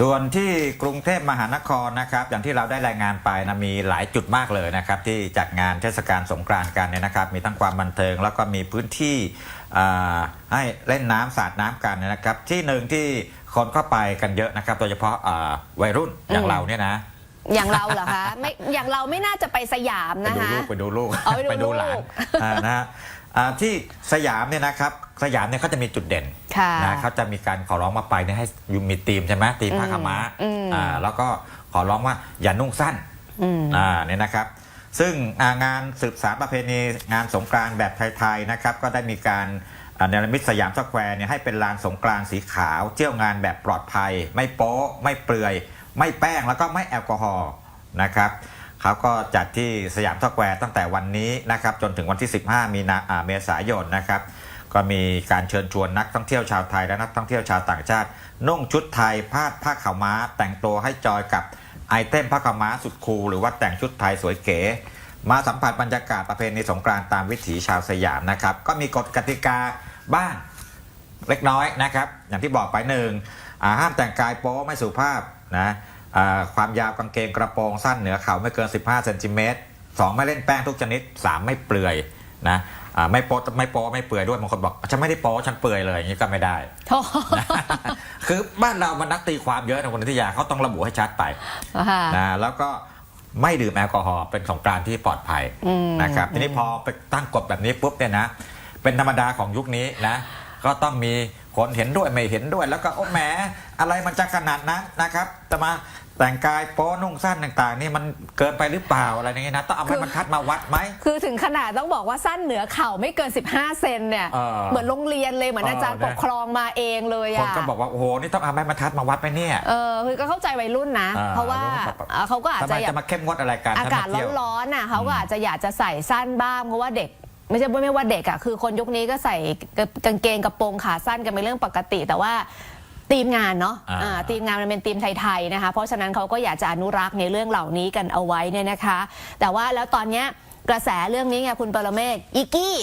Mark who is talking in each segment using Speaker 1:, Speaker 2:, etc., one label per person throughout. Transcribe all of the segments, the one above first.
Speaker 1: ส่วนที่กรุงเทพมหานครนะครับ อย่างที่เราได้รายงานไปนะมีหลายจุดมากเลยนะครับ ที่จัดงานเทศกาลสงกรานต์กันเนี่ยนะครับ มีทั้งความบันเทิง แล้วก็มีพื้นที่ให้เล่นน้ำสาดน้ำกันนะครับ ที่หนึ่งที่คนเข้าไปกันเยอะนะครับ โดยเฉพาะวัยรุ่นอย่างเราเนี่ยนะ
Speaker 2: อย่างเราเหรอคะไม่อย่างเราไม่น่าจะไปสยาม
Speaker 1: ไป
Speaker 2: นะ
Speaker 1: ดู
Speaker 2: คะ
Speaker 1: ลูกไปดูลูก
Speaker 2: เอาไปดู
Speaker 1: หลาน
Speaker 2: ลูก
Speaker 1: อ่านะฮะอ่าที่สยามเนี่ยนะครับสยามเนี่ยเขาจะมีจุดเด่น
Speaker 2: ค่ะ
Speaker 1: นะเขาจะมีการขอร้องมาไปเนี่ยให้อยู่มีธีมใช่ไหมธีมผ้าขาวม้า
Speaker 2: อืม
Speaker 1: อ่าแล้วก็ขอร้องว่าอย่านุ่งสั้น
Speaker 2: อืม
Speaker 1: อ่าเนี่ยนะครับ ซึ่งอ่างานสืบสารประเพณีงานสงกรานต์แบบไทยๆนะครับก็ได้มีการอ่าเนรมิตสยามสแควร์เนี่ยให้เป็นลานสงกรานต์สีขาว เที่ยวงานแบบปลอดภัย ไม่โป๊ะไม่เปลือย ไม่แป้งแล้วก็ไม่แอลกอฮอล์นะครับเขาก็จัดที่สยามสแควร์ตั้งแต่วันนี้นะครับจนถึงวันที่ 15 มีนาอ่าเมษายนนะครับก็มีการเชิญชวนนักท่องเที่ยวชาวไทยและนักท่องเที่ยวชาวต่างชาติ นุ่งชุดไทยพาดผ้าขาวม้า แต่งตัวให้จอยกับไอเทมผ้าขาวม้าสุดคูลหรือว่าแต่งชุดไทยสวยเก๋ มาสัมผัสบรรยากาศประเพณีสงกรานต์ตามวิถีชาวสยามนะครับ ก็มีกฎกติกาบ้างเล็กน้อยนะครับ อย่างที่บอกไปหนึ่ง ห้ามแต่งกายโป๊ไม่สุภาพนะอ่าความยาวกางเกงกระโปรงสั้นเหนือเข่าไม่เกิน 15เซนติเมตรสองไม่เล่นแป้งทุกชนิดสามไม่เปลือยนะอ่าไม่โป๊ไม่โป๊ไม่เปลือยด้วยบางคนบอกฉันไม่ได้โป๊ฉันเปลือยเลยอย่างนี้ก็ไม่ได้
Speaker 2: โถ่
Speaker 1: คือบ้านเรามันนักตีความเยอะนะคุณนิตยาเขาต้องระบุให้ชัดไป
Speaker 2: ค่ะ
Speaker 1: นะแล้วก็ไม่ดื่มแอลกอฮอล์เป็นสงกรานต์ที่ปลอดภัย
Speaker 2: อืม
Speaker 1: นะครับทีนี้พอไปตั้งกฎแบบนี้ปุ๊บเนี่ยนะเป็นธรรมดาของยุคนี้นะ ก็ต้องมีคนเห็นด้วยไม่เห็นด้วย แล้วก็โอ้แหมอะไรมันจะขนาดนั้นนะครับจะมาแต่งกายโป๊นุ่งสั้นต่างๆ นี่มันเกินไปหรือเปล่าอะไรอย่างเงี้ยนะต้องเอาไม้บรรทัดมาวัดไหม
Speaker 2: คือถึงขนาดต้องบอกว่าสั้นเหนือเข่าไม่เกิน 15 เซนเนี่ย
Speaker 1: เออ
Speaker 2: เหมือนโรงเรียนเลยเหมือน
Speaker 1: เออ
Speaker 2: อาจารย์
Speaker 1: นะ
Speaker 2: ปกครองมาเองเลย
Speaker 1: คน
Speaker 2: อะ
Speaker 1: ก็บอกว่าโอ้โหนี่ต้องเอาไม้บรรทัดมาวัดไหมเนี่ย
Speaker 2: เออคือก็เข้าใจวัยรุ่นนะ
Speaker 1: อ่า
Speaker 2: เพราะว่า
Speaker 1: รู้แบบ
Speaker 2: เอ่อเขาก็อาจ
Speaker 1: ทำไม
Speaker 2: จะอยาก
Speaker 1: จะมาเข้มงวดอะไรกัน
Speaker 2: อากาศ
Speaker 1: ถ้มเที่ยว
Speaker 2: ร้อนๆน่ะเขาก็อาจจะอยากจะใส่สั้นบ้างเพราะว่าเด็ก ไม่ใช่ไม่ว่าเด็กอะคือคนยุคนี้ก็ใส่กางเกงกระโปรงขาสั้นกันเป็นเรื่องปกติ แต่ว่าทีมงานเนาะ
Speaker 1: อ่า
Speaker 2: อ่าทีมงานมันเป็นทีมไทยๆนะคะ เพราะฉะนั้นเขาก็อยากจะอนุรักษ์ในเรื่องเหล่านี้กันเอาไว้เนี่ยนะคะ แต่ว่าแล้วตอนเนี้ยกระแสเรื่องนี้ไงคุณปรเมศอีกี้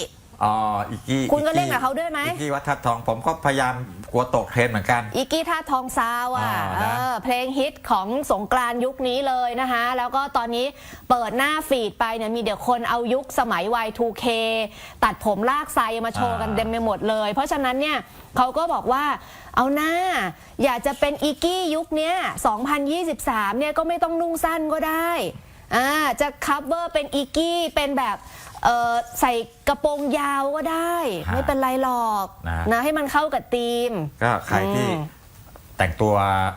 Speaker 1: อ๋ออีกกี้
Speaker 2: คุณก็
Speaker 1: อี
Speaker 2: เล่นกับเขาด้วยไหม
Speaker 1: อีกกี้วัฒนทองผมก็พยายาม กลัวตกเทรนด์เหมือนกัน
Speaker 2: อีกกี้ท่าทองซาวอะ
Speaker 1: อ่า
Speaker 2: เอ
Speaker 1: นะ
Speaker 2: อเพลงฮิตของสงกรานต์ยุคนี้เลยนะคะ แล้วก็ตอนนี้เปิดหน้าฟีดไปเนี่ยมีเดี๋ยวคนเอายุคสมัย Y2K ตัดผมลากไซมาโชว์กันเต็มไปหมดเลย เพราะฉะนั้นเนี่ยเขาก็บอกว่าเอาหน้า อยากจะเป็นอีกกี้ยุคเนี้ย2023เนี่ยก็ไม่ต้องนุ่งสั้นก็ได้อ่าจะคัฟเวอร์เป็นอีกกี้เป็นแบบ เออใส่กระโปรงยาวก็ได้
Speaker 1: ฮะ
Speaker 2: ไม่เป็นไรหรอก
Speaker 1: นะ
Speaker 2: นะให้มันเข้ากับธีม
Speaker 1: ก็ใครที่
Speaker 2: อืม
Speaker 1: แต่งตัว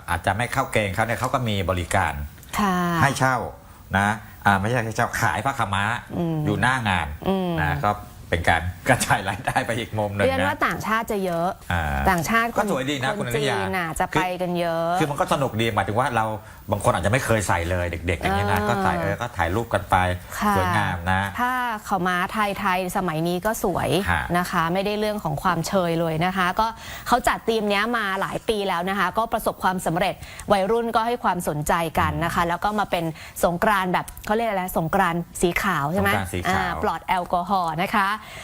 Speaker 1: อาจจะไม่เข้าเกณฑ์เขาเนี่ยเขาก็มีบริการ
Speaker 2: ค่ะ
Speaker 1: ให้เช่านะอ่าไม่ใช่ให้เช่าขายผ้าขาวม้า
Speaker 2: อืม
Speaker 1: อยู่หน้างาน
Speaker 2: อืม
Speaker 1: นะก็ เป็นการกระจายรายได้ไปอีกมุมหนึ่ง
Speaker 2: เรียน
Speaker 1: นะ
Speaker 2: ว่าต่างชาติจะเยอะ
Speaker 1: อ่า
Speaker 2: ต่างชาติ
Speaker 1: ก็สวยดีนะ
Speaker 2: ค
Speaker 1: คุณ
Speaker 2: น
Speaker 1: อนุ
Speaker 2: จี
Speaker 1: ญา
Speaker 2: นน่ะจะ
Speaker 1: คือ
Speaker 2: ไปกันเยอะ
Speaker 1: คือมันก็สนุกดีหมายถึงว่าเราบางคนอาจจะไม่เคยใส่เลยเด็กๆอย่างนี้ยนะ
Speaker 2: อ่า
Speaker 1: ก็ใส่เออก็ถ่ายรูปกันไป
Speaker 2: ค่ะ
Speaker 1: สวยงามนะ
Speaker 2: ถ้าเขาวม้าไทยไทยสมัยนี้ก็สวย
Speaker 1: ฮะ
Speaker 2: นะคะ ไม่ได้เรื่องของความเชยเลยนะคะ ก็เขาจัดธีมเนี้ยมาหลายปีแล้วนะคะ ก็ประสบความสำเร็จวัยรุ่นก็ให้ความสนใจกันนะคะ แล้วก็มาเป็นสงกรานต์แบบเขาเรียกอะไรสงกรานต์สีขาวใช่ไหม
Speaker 1: สงกรานต์สีขาว
Speaker 2: อ่ปลอดแอลกอฮอล์นะคะ